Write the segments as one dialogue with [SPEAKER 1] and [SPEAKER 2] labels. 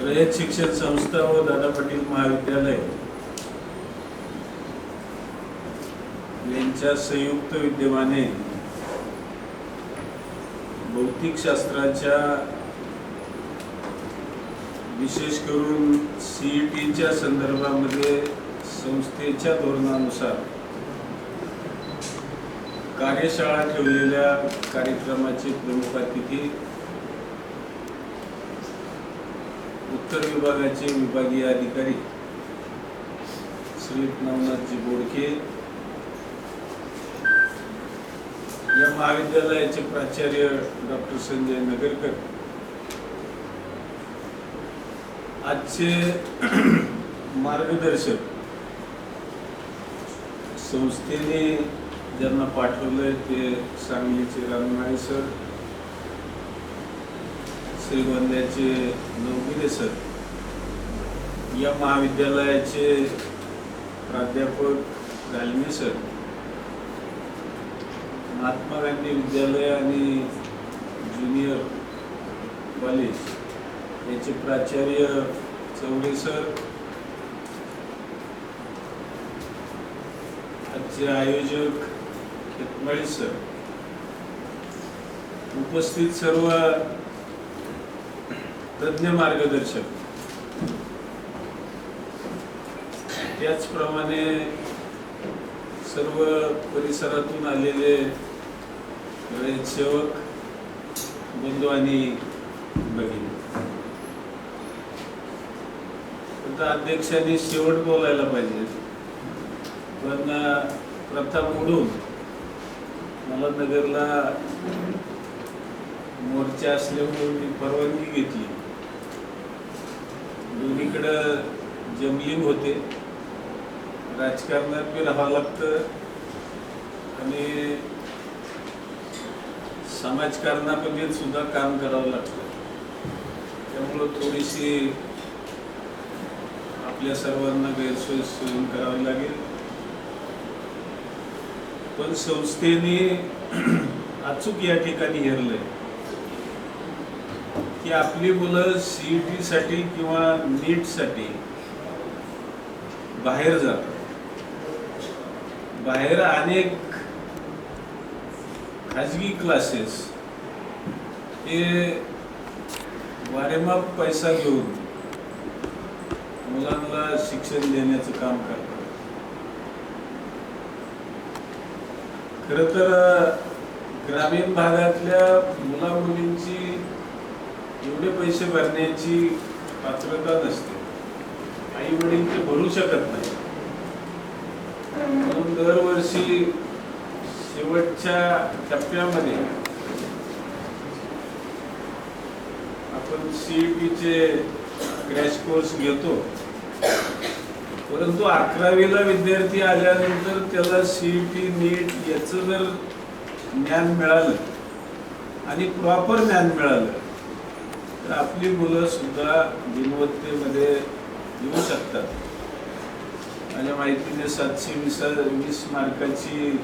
[SPEAKER 1] रयत शिक्षण संस्था व दादा पाटील महाविद्यालय यांच्या संयुक्त विद्यमाने भौतिकशास्त्राच्या विशेष करून सीईटीच्या संदर्भामध्ये संस्थेच्या धोरणानुसार कार्यशाळा ठेवलेल्या कार्यक्रमाचे प्रमुख अतिथी उत्तर विभागाचे विभागीय अधिकारी श्री नवनाथजी बोडके या महाविद्यालयाचे प्राचार्य डॉक्टर संजय नगरकर. आजचे मार्गदर्शक संस्थेने ज्यांना पाठवलंय ते सांगलीचे रामनाळे सर. श्रीगोंद्याचे नवगिरे सर. या महाविद्यालयाचे प्राध्यापक गालमे सर. महात्मा गांधी विद्यालय आणि ज्युनियर कॉलेज याचे प्राचार्य चौरे सर. आजचे आयोजक खेतमाळी सर. उपस्थित सर्व तज्ञ मार्गदर्शक. त्याचप्रमाणे सर्व परिसरातून आलेले सेवक बंधू आणि भगिनी. आता अध्यक्षांनी शेवट बोलायला पाहिजे. पण प्रथा मोडून मला नगरला मोर्चा असल्यामुळे मी परवानगी घेतली. दोन्हीकडं जमलिंग होते. राजकारणात बी राहावं लागतं. आणि समाजकारणामध्ये सुद्धा काम करावं लागतं. त्यामुळं थोडीशी आपल्या सर्वांना गैरसोय सहन करावी लागेल. पण संस्थेने अचूक या ठिकाणी हेरलंय. की आपली मुलं सीईटी साठी किंवा नीटसाठी बाहेर जातात. बाहेर अनेक खाजगी क्लासेस हे वारेमाप पैसा घेऊन मुलांना शिक्षण देण्याचं काम करतात. खर तर ग्रामीण भागातल्या मुला मुलींची एवढे पैसे भरण्याची पात्रता नसते. आई वडील ते भरू शकत नाही. म्हणून दरवर्षी शेवटच्या टप्प्यामध्ये आपण सीईटीचे क्रॅश कोर्स घेतो. परंतु अकरावीला विद्यार्थी आल्यानंतर त्याला सीईटी नीट याचं जर ज्ञान मिळालं आणि प्रॉपर ज्ञान मिळालं तर आपली मुलं सुद्धा गुणवत्तेमध्ये येऊ शकतात. माझ्या माहितीने सातशे वीस वीस मार्काची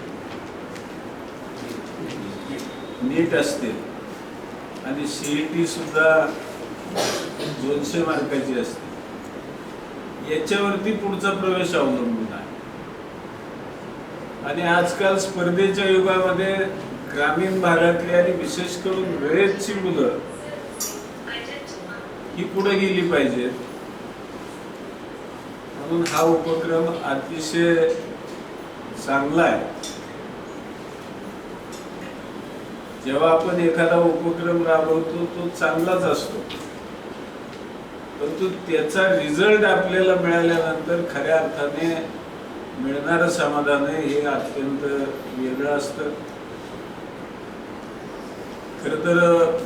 [SPEAKER 1] नीट असते. आणि सीईटी सुद्धा दोनशे मार्काची असते. याच्यावरती पुढचा प्रवेश अवलंबून आहे. आणि आजकाल स्पर्धेच्या युगामध्ये ग्रामीण भागातली आणि विशेष करून वेळेची मुलं ही पुढे गेली पाहिजेत म्हणून हा उपक्रम अतिशय चांगला आहे. जेव्हा आपण एखादा उपक्रम राबवतो तो चांगलाच असतो. परंतु त्याचा रिझल्ट आपल्याला मिळाल्यानंतर खऱ्या अर्थाने मिळणारं समाधान आहे हे अत्यंत वेगळं असतं. खर तर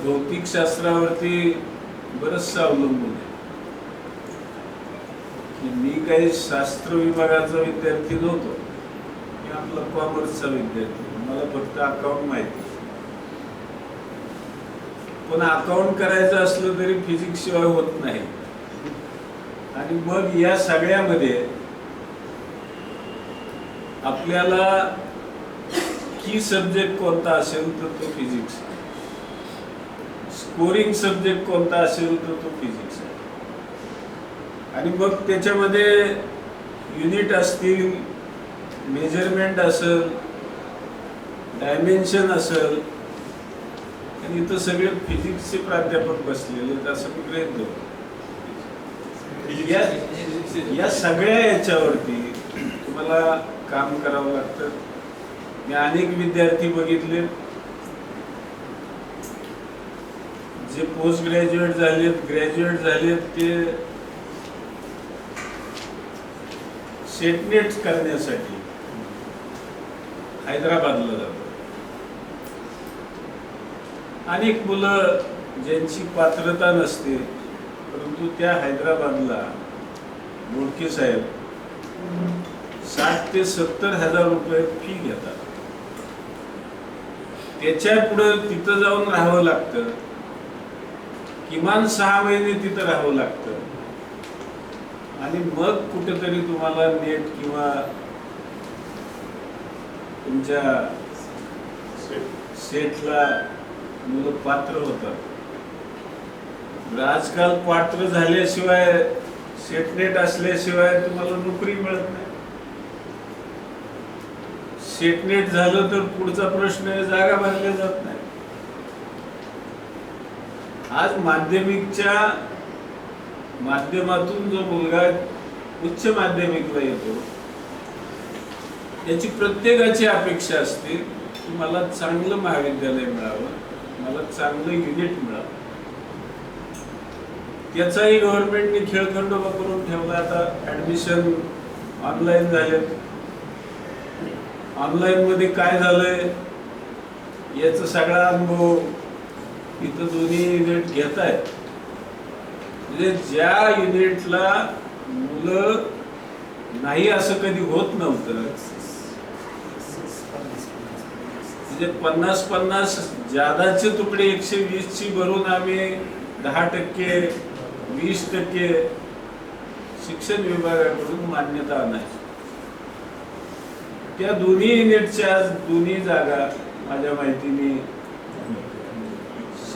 [SPEAKER 1] भौतिक शास्त्रावरती बरचसं अवलंबून आहे की मी काही शास्त्र विभागाचा विद्यार्थी नव्हतो. मी आपला कॉमर्सचा विद्यार्थी. मला फक्त अकाउंट माहिती पण अकाउंट करायचं असलं तरी फिजिक्स शिवाय होत नाही. आणि मग या सगळ्यामध्ये आपल्याला की सब्जेक्ट कोणता असेल तर तो फिजिक्स स्कोरिंग सब्जेक्ट कोणता असेल तर तो फिजिक्स आहे. आणि मग त्याच्यामध्ये युनिट असतील मेजरमेंट असेल डायमेन्शन असेल आणि इथं सगळे फिजिक्सचे प्राध्यापक बसलेले आहेत असं मी गृहीत धरतो. या सगळ्या याच्यावरती तुम्हाला काम करावं लागतं. मी अनेक विद्यार्थी बघितले. जे पोस्ट ग्रॅज्युएट झालेत ग्रॅज्युएट झालेत ते सेटनेट करण्यासाठी हैदराबादला जातात. अनेक मुलं ज्यांची पात्रता नसते परंतु त्या हैदराबादला बोडके साहेब साठ ते सत्तर हजार रुपये फी घेतात. त्याच्या पुढे तिथं जाऊन राहावं लागतं. किमान सहा महिने तिथं राहावं लागतं. आणि मग कुठेतरी तुम्हाला नेट किंवा तुमच्या सेटला मुलं पात्र होतात. आजकाल पात्र झाल्याशिवाय सेटनेट असल्याशिवाय तुम्हाला नोकरी मिळत नाही. सेटनेट झालं तर पुढचा प्रश्न जागा भरल्या जात नाही. आज माध्यमिकच्या माध्यमातून जो मुलगा उच्च माध्यमिकला येतो याची प्रत्येकाची अपेक्षा असते की मला चांगलं महाविद्यालय मिळावं मला चांगलं युनिट मिळावं. त्याचाही गव्हर्नमेंटने खेळखंडोबा करून ठेवला. आता ऍडमिशन ऑनलाईन झाले ऑनलाईनमध्ये काय झालंय याचा सगळा अनुभव इथं दोन्ही युनिट घेत आहेत म्हणजे ज्या युनिटला मुलं नाही असं कधी होत नव्हतं. म्हणजे पन्नास पन्नास जादाचे तुकडे एकशे वीस ची भरून आम्ही दहा टक्के वीस टक्के शिक्षण विभागाकडून मान्यता नाही त्या दोन्ही युनिटच्या आज दोन्ही जागा माझ्या माहितीने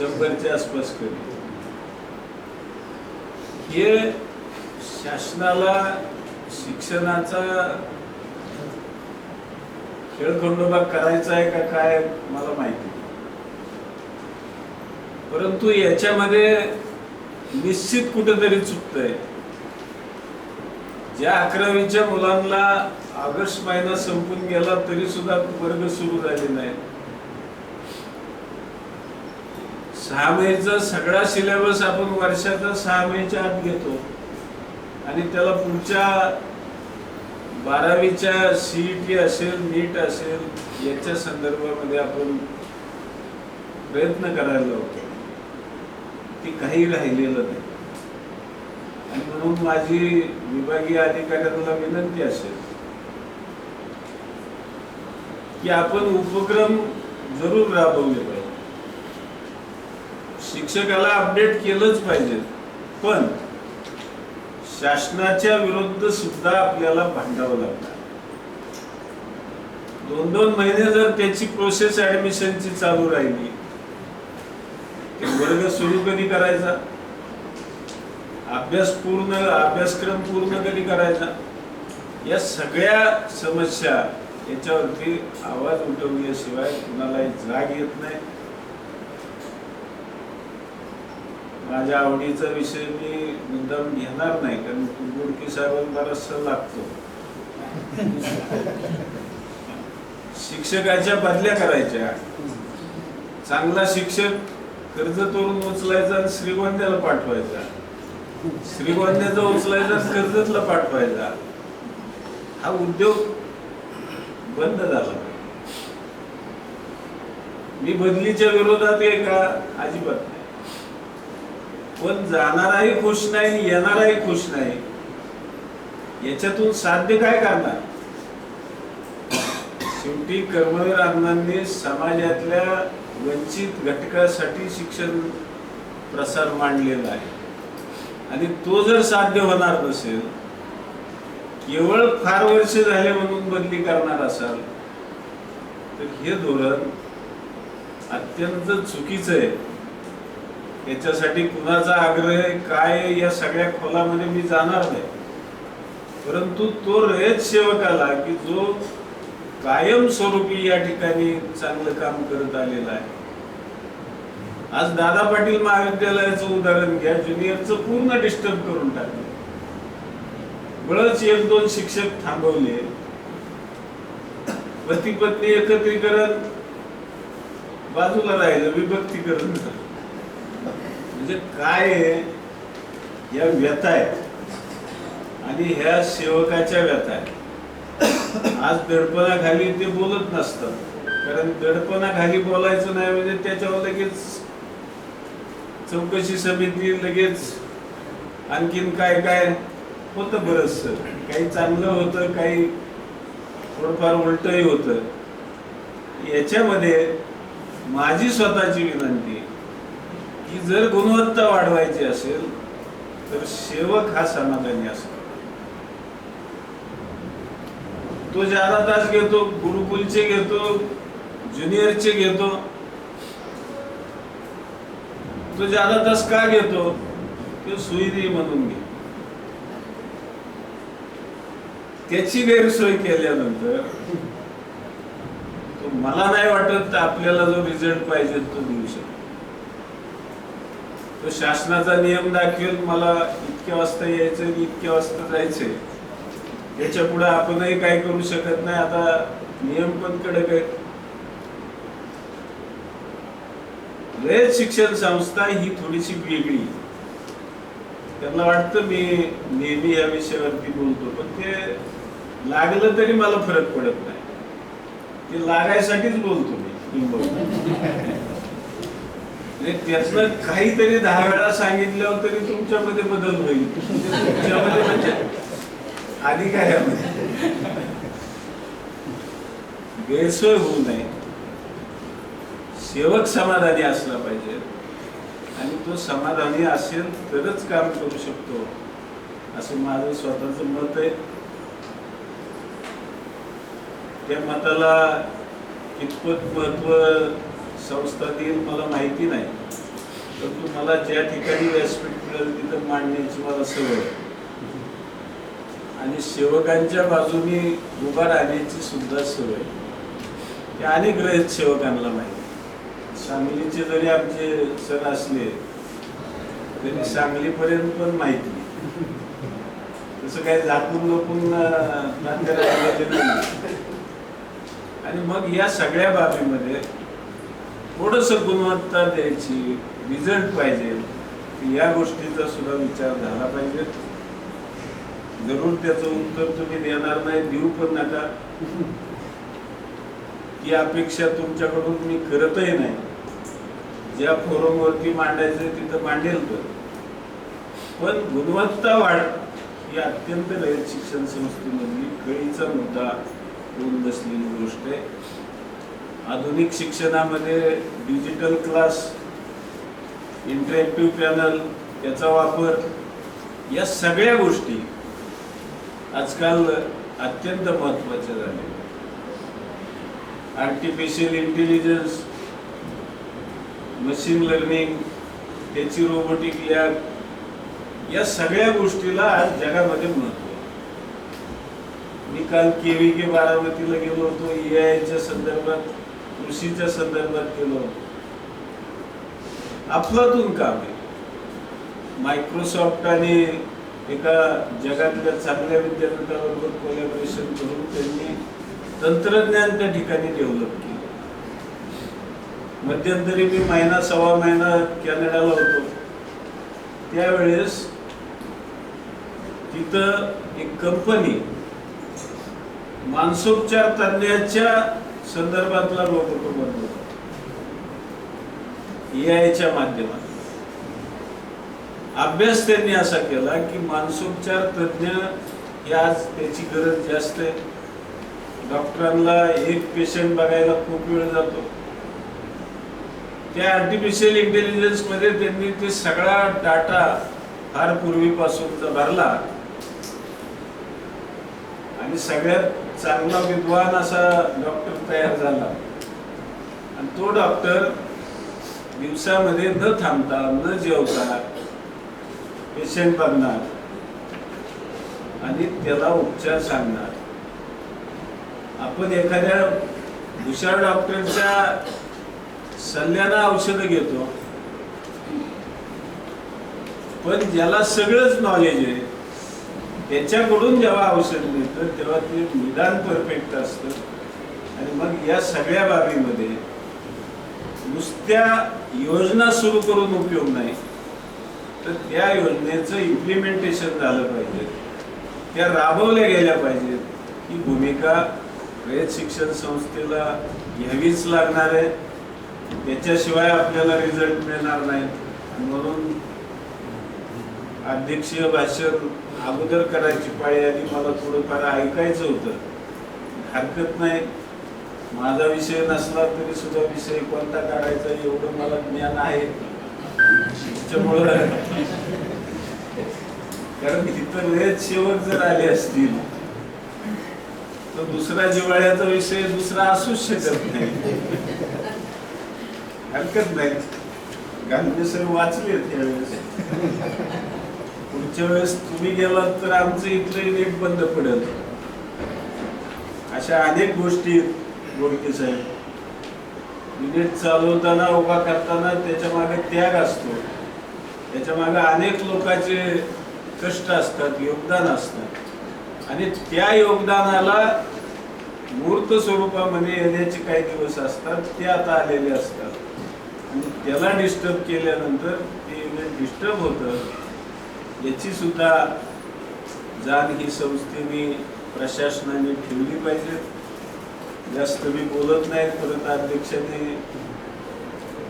[SPEAKER 1] शंभरच्या आसपास कमी हे शासनाला शिक्षणाचा खेळखंडोबा करायचा आहे का काय मला माहिती परंतु याच्यामध्ये निश्चित कुठेतरी चुकतंय. ज्या अकरावीच्या मुलांना ऑगस्ट महिना संपून गेला तरी सुद्धा वर्ग सुरू झाले नाही सहा मेचा सगळा सिलेबस आपण वर्षाचा सहा मेच्या आत घेतो. आणि त्याला पुढच्या बारावीच्या सीईटी असेल नीट असेल याच्या संदर्भामध्ये आपण प्रयत्न करायला होतो ते काही राहिलेलं नाही. आणि म्हणून माझी विभागीय अधिकाऱ्यांना विनंती असेल की आपण उपक्रम जरूर राबवले पाहिजे शिक्षकाला अपडेट केलंच पाहिजे. पण शासनाच्या विरुद्ध सुद्धा आपल्याला भांडावं लागणार. दोन दोन महिने जर त्याची प्रोसेस ऍडमिशनची चालू राहिली ते वर्ग सुरू कधी करायचा? अभ्यास पूर्ण अभ्यासक्रम पूर्ण कधी करायचा? या सगळ्या समस्या याच्यावरती आवाज उठवल्याशिवाय कुणालाही जाग येत नाही. माझ्या आवडीचा विषय मी मुद्दाम घेणार नाही कारण गुडकी साहेबांना बराचसा लागतो. शिक्षकाच्या बदल्या करायच्या. चांगला शिक्षक कर्ज तोडून उचलायचा आणि श्रीगोंद्याला पाठवायचा. श्रीगोंद्याचा उचलायचा कर्जतला पाठवायचा. हा उद्योग बंद झाला. मी बदलीच्या विरोधात आहे का? अजिबात. पण जाणाराही खुश नाही येणाराही खुश नाही. याच्यातून साध्य काय करणार? शेवटी कर्मवीर अण्णांनी समाजातल्या वंचित घटकासाठी शिक्षण प्रसार मांडलेला आहे. आणि तो जर साध्य होणार नसेल केवळ फार वर्ष झाले म्हणून बदली करणार असाल तर हे धोरण अत्यंत चुकीचं आहे. याच्यासाठी कुणाचा आग्रह काय या सगळ्या खोलामध्ये मी जाणार नाही. परंतु तो रयत सेवकाला की जो कायमस्वरूपी या ठिकाणी चांगलं काम करत आलेला आहे. आज दादा पाटील महाविद्यालयाचं उदाहरण घ्या ज्युनियरचं पूर्ण डिस्टर्ब करून टाकलं. बळच एक दोन शिक्षक थांबवले. पती पत्नी एकत्रीकरण बाजूला राहिलं विभक्तीकरण झालं. म्हणजे काय आहे? या व्यथा आहेत. आणि ह्या सेवकाच्या व्यथा आहेत. आज दडपणाखाली ते बोलत नसतात. कारण दडपणाखाली बोलायचं नाही म्हणजे त्याच्यावर लगेच चौकशी समिती लगेच आणखीन काय काय होतं बरंच काही चांगलं होतं काही थोडंफार उलटही होतं. याच्यामध्ये माझी स्वतःची विनंती की जर गुणवत्ता वाढवायची असेल तर सेवक हा समाधानी असतो तो ज्यादा तास घेतो गुरुकुलचे घेतो ज्युनियरचे घेतो. तो ज्यादा तास का घेतो? तो सुईदी म्हणून घे त्याची गैरसोय केल्यानंतर तो मला नाही वाटत आपल्याला जो रिझल्ट पाहिजे तो देऊ शकतो. तो शासनाचा नियम दाखवेल मला इतक्या वाजता यायचं आणि इतक्या वाजता जायचंय. याच्यापुढे आपणही काय करू शकत नाही आता नियम पण कडक आहे रयत शिक्षण संस्था ही थोडीशी वेगळी. त्यांना वाटतं मी नेहमी या विषयावरती बोलतो पण ते लागलं तरी मला फरक पडत नाही. ते लागायसाठीच बोलतो मी. किंबहुना. काहीतरी दहा वेळा सांगितल्यावर तरी तुमच्यामध्ये बदल होईल. तुमच्यामध्ये म्हणजे अधिकाऱ्यामध्ये गैरसोय होऊ नये. सेवक समाधानी असला पाहिजे. आणि तो समाधानी असेल तरच काम करू शकतो. असं माझं स्वतःच मत आहे. त्या मताला कितपत महत्त्व संस्था देईल मला माहिती नाही. तर तू मला ज्या ठिकाणी व्यासपीठ मिळेल तिथं मांडण्याची मला सवय आणि सेवकांच्या बाजूने उभा राहण्याची सुद्धा सवय ते अनेक रयत सेवकांना माहिती सांगलीचे जरी आमचे सर असले तरी सांगलीपर्यंत पण माहिती तसं काही झाकून लोकून आणि मग या सगळ्या बाबीमध्ये थोडस गुणवत्ता द्यायची रिझल्ट पाहिजे या गोष्टीचा सुद्धा विचार झाला पाहिजे. जरूर त्याचं उत्तर तुम्ही देणार नाही देऊ पण नका. ही अपेक्षा तुमच्याकडून मी करतही नाही. ज्या फोरमवरती मांडायचं तिथं मांडेल पण पण गुणवत्ता वाढ ही अत्यंत रयत शिक्षण संस्थेमधली कळीचा मुद्दा होऊन बसलेली गोष्ट आहे. आधुनिक शिक्षणामध्ये डिजिटल क्लास इंटरॅक्टिव्ह पॅनल याचा वापर या सगळ्या गोष्टी आजकाल अत्यंत महत्त्वाच्या झाल्या. आर्टिफिशियल इंटेलिजन्स मशीन लर्निंग त्याची रोबोटिक लॅब या सगळ्या गोष्टीला आज जगामध्ये महत्त्व मी काल केवी के बारामतीला गेलो होतो ए आयच्या संदर्भात. कृषीच्या संदर्भात गेलो होतो. अफलातून काम आहे. मायक्रोसॉफ्ट आणि एका जगातल्या चांगल्या विद्यापीठाबरोबर कोलॅबरेशन करून त्यांनी तंत्रज्ञान त्या ठिकाणी डेव्हलप केलं. मध्यंतरी मी महिना सव्वा महिना कॅनडाला होतो. त्यावेळेस तिथं एक कंपनी मानसोपचार तज्ञाच्या संदर्भातला लोककुटुंब बनवतो माध्यमात अभ्यास त्यांनी असा केला की मानसोपचार तज्ञ ही आज त्याची गरज जास्त आहे. डॉक्टरांना एक पेशंट बघायला खूप वेळ जातो. त्या आर्टिफिशियल इंटेलिजन्समध्ये त्यांनी ते सगळा डाटा फार पूर्वीपासून भरला. आणि सगळ्यात चांगला विद्वान असा डॉक्टर तयार झाला. आणि तो डॉक्टर दिवसामध्ये न थांबता न जेवता पेशंट बघणार आणि त्याला उपचार सांगणार. आपण एखाद्या हुशार डॉक्टरच्या सल्ल्यानं औषधं घेतो. पण ज्याला सगळंच नॉलेज आहे त्याच्याकडून जेव्हा औषध मिळतं तेव्हा ते निदान परफेक्ट असतं. आणि मग या सगळ्या बाबीमध्ये नुसत्या योजना सुरू करून उपयोग नाही. तर त्या योजनेचं इम्प्लिमेंटेशन झालं पाहिजे. त्या राबवल्या गेल्या पाहिजेत. ही भूमिका रयत शिक्षण संस्थेला घ्यावीच लागणार आहे. त्याच्याशिवाय आपल्याला रिझल्ट मिळणार नाही. म्हणून अध्यक्षीय भाषण अगोदर करायची पाळी आली मला थोडंफार ऐकायचं होतं. हरकत नाही. माझा विषय नसला तरी सुद्धा विषय कोणता काढायचा एवढं मला ज्ञान आहे. त्याच्यामुळं कारण इतर वेळेत शेवट जर आले असतील तर दुसरा जिवाळ्याचा विषय दुसरा असूच शकत नाही. हरकत नाही. गांधी सर वाचले त्यावेळेस पुढच्या वेळेस तुम्ही गेलात तर आमचं इथलं नेट बंद पडेल. अशा अनेक गोष्टी गोडके साहेब. युनिट चालवताना उभा करताना त्याच्यामागे त्याग असतो. त्याच्यामागे अनेक लोकांचे कष्ट असतात योगदान असतात. आणि त्या योगदानाला मूर्त स्वरूपामध्ये येण्याचे काही दिवस असतात ते आता आलेले असतात. आणि त्याला डिस्टर्ब केल्यानंतर ते युनिट डिस्टर्ब होतं. याची सुद्धा जाण ही संस्थेने प्रशासनाने ठेवली पाहिजे. जास्त मी बोलत नाही परत अध्यक्षाने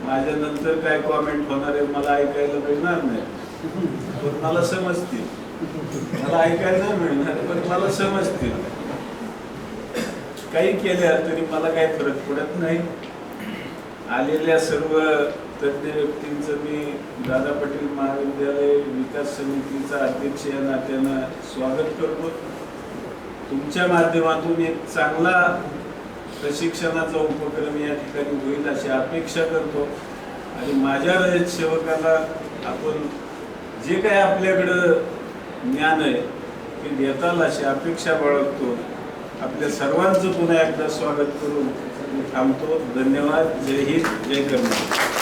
[SPEAKER 1] माझ्या नंतर काय कॉमेंट होणार आहे मला ऐकायला मिळणार नाही. पण मला समजतील. मला ऐकायला नाही मिळणार पण मला समजतील. काही केल्या तरी मला काही फरक पडत नाही. आलेल्या सर्व तज्ज्ञ व्यक्तींचं मी दादा पाटील महाविद्यालय विकास समितीचा अध्यक्ष या नात्यानं स्वागत करतो. तुमच्या माध्यमातून एक चांगला प्रशिक्षणाचा उपक्रम या ठिकाणी होईल अशी अपेक्षा करतो. आणि माझ्या रयत सेवकाला आपण जे काही आपल्याकडं ज्ञान आहे ते देताल अशी अपेक्षा बाळगतो. आपल्या सर्वांचं पुन्हा एकदा स्वागत करून थांबतो. धन्यवाद. जय हिंद. जय कर्नाटक